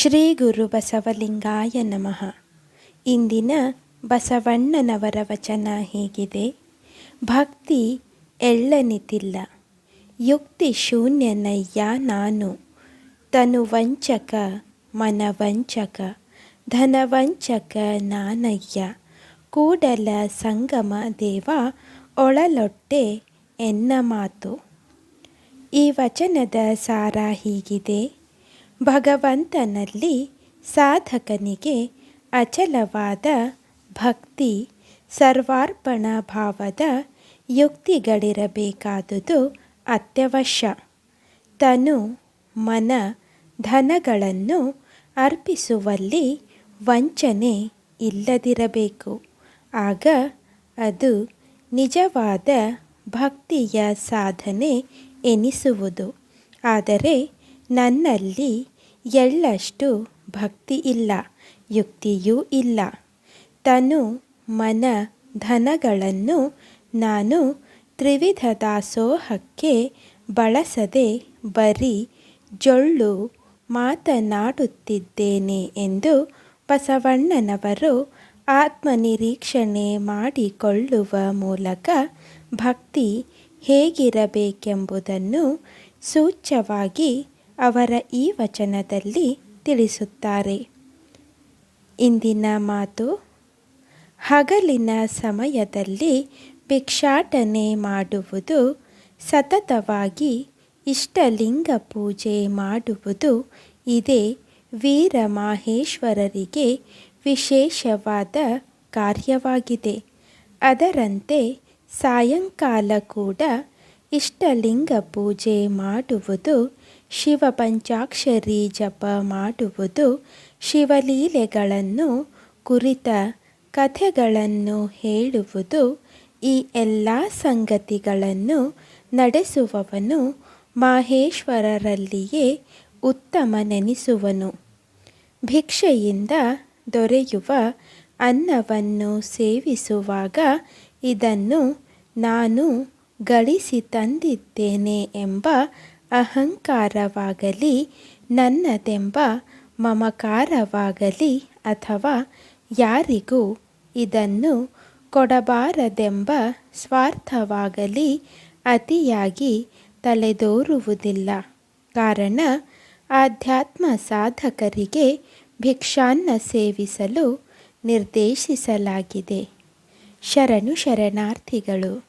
ಶ್ರೀ ಗುರು ಬಸವಲಿಂಗಾಯ ನಮಃ. ಇಂದಿನ ಬಸವಣ್ಣನವರ ವಚನ ಹೀಗಿದೆ. ಭಕ್ತಿ ಎಳ್ಳನಿತಿಲ್ಲ. ಯುಕ್ತಿ ಶೂನ್ಯನಯ್ಯ ನಾನು. ತನುವಂಚಕ ಮನವಂಚಕ ಧನವಂಚಕ ನಾನಯ್ಯ. ಕೂಡಲ ಸಂಗಮ ದೇವ ಒಳಲೊಟ್ಟೆ ಎನ್ನ ಮಾತು. ಈ ವಚನದ ಸಾರ ಹೀಗಿದೆ. ಭಗವಂತನಲ್ಲಿ ಸಾಧಕನಿಗೆ ಅಚಲವಾದ ಭಕ್ತಿ, ಸರ್ವಾರ್ಪಣ ಭಾವದ ಯುಕ್ತಿಗಳಿರಬೇಕಾದುದು ಅತ್ಯವಶ್ಯ. ತನು ಮನ ಧನಗಳನ್ನು ಅರ್ಪಿಸುವಲ್ಲಿ ವಂಚನೆ ಇಲ್ಲದಿರಬೇಕು. ಆಗ ಅದು ನಿಜವಾದ ಭಕ್ತಿಯ ಸಾಧನೆ ಎನಿಸುವುದು. ಆದರೆ ನನ್ನಲ್ಲಿ ಎಳ್ಳಷ್ಟು ಭಕ್ತಿ ಇಲ್ಲ, ಯುಕ್ತಿಯೂ ಇಲ್ಲ. ತನು ಮನ ಧನಗಳನ್ನು ನಾನು ತ್ರಿವಿಧ ದಾಸೋಹಕ್ಕೆ ಬಳಸದೆ ಬರೀ ಜೊಳ್ಳು ಮಾತನಾಡುತ್ತಿದ್ದೇನೆ ಎಂದು ಬಸವಣ್ಣನವರು ಆತ್ಮನಿರೀಕ್ಷಣೆ ಮಾಡಿಕೊಳ್ಳುವ ಮೂಲಕ ಭಕ್ತಿ ಹೇಗಿರಬೇಕೆಂಬುದನ್ನು ಸೂಚ್ಯವಾಗಿ ಅವರ ಈ ವಚನದಲ್ಲಿ ತಿಳಿಸುತ್ತಾರೆ. ಇಂದಿನ ಮಾತು, ಹಗಲಿನ ಸಮಯದಲ್ಲಿ ಭಿಕ್ಷಾಟನೆ ಮಾಡುವುದು ಸತತವಾಗಿ ಇಷ್ಟಲಿಂಗ ಪೂಜೆ ಮಾಡುವುದು ಇದೇ ವೀರ ಮಾಹೇಶ್ವರರಿಗೆ ವಿಶೇಷವಾದ ಕಾರ್ಯವಾಗಿದೆ. ಅದರಂತೆ ಸಾಯಂಕಾಲ ಕೂಡ ಇಷ್ಟಲಿಂಗ ಪೂಜೆ ಮಾಡುವುದು ಶಿವ ಪಂಚಾಕ್ಷರಿ ಜಪ ಮಾಡುವುದು, ಶಿವಲೀಲೆಗಳನ್ನು ಕುರಿತ ಕಥೆಗಳನ್ನು ಹೇಳುವುದು, ಈ ಎಲ್ಲ ಸಂಗತಿಗಳನ್ನು ನಡೆಸುವವನು ಮಾಹೇಶ್ವರರಲ್ಲಿಯೇ ಉತ್ತಮನೆನಿಸುವನು. ಭಿಕ್ಷೆಯಿಂದ ದೊರೆಯುವ ಅನ್ನವನ್ನು ಸೇವಿಸುವಾಗ ಇದನ್ನು ನಾನು ಗಳಿಸಿ ತಂದಿದ್ದೇನೆ ಎಂಬ ಅಹಂಕಾರವಾಗಲಿ, ನನ್ನದೆಂಬ ಮಮಕಾರವಾಗಲಿ ಅಥವಾ ಯಾರಿಗೂ ಇದನ್ನು ಕೊಡಬಾರದೆಂಬ ಸ್ವಾರ್ಥವಾಗಲಿ ಅತಿಯಾಗಿ ತಲೆದೋರುವುದಿಲ್ಲ. ಕಾರಣ, ಆಧ್ಯಾತ್ಮ ಸಾಧಕರಿಗೆ ಭಿಕ್ಷಾನ್ನ ಸೇವಿಸಲು ನಿರ್ದೇಶಿಸಲಾಗಿದೆ. ಶರಣು ಶರಣಾರ್ಥಿಗಳು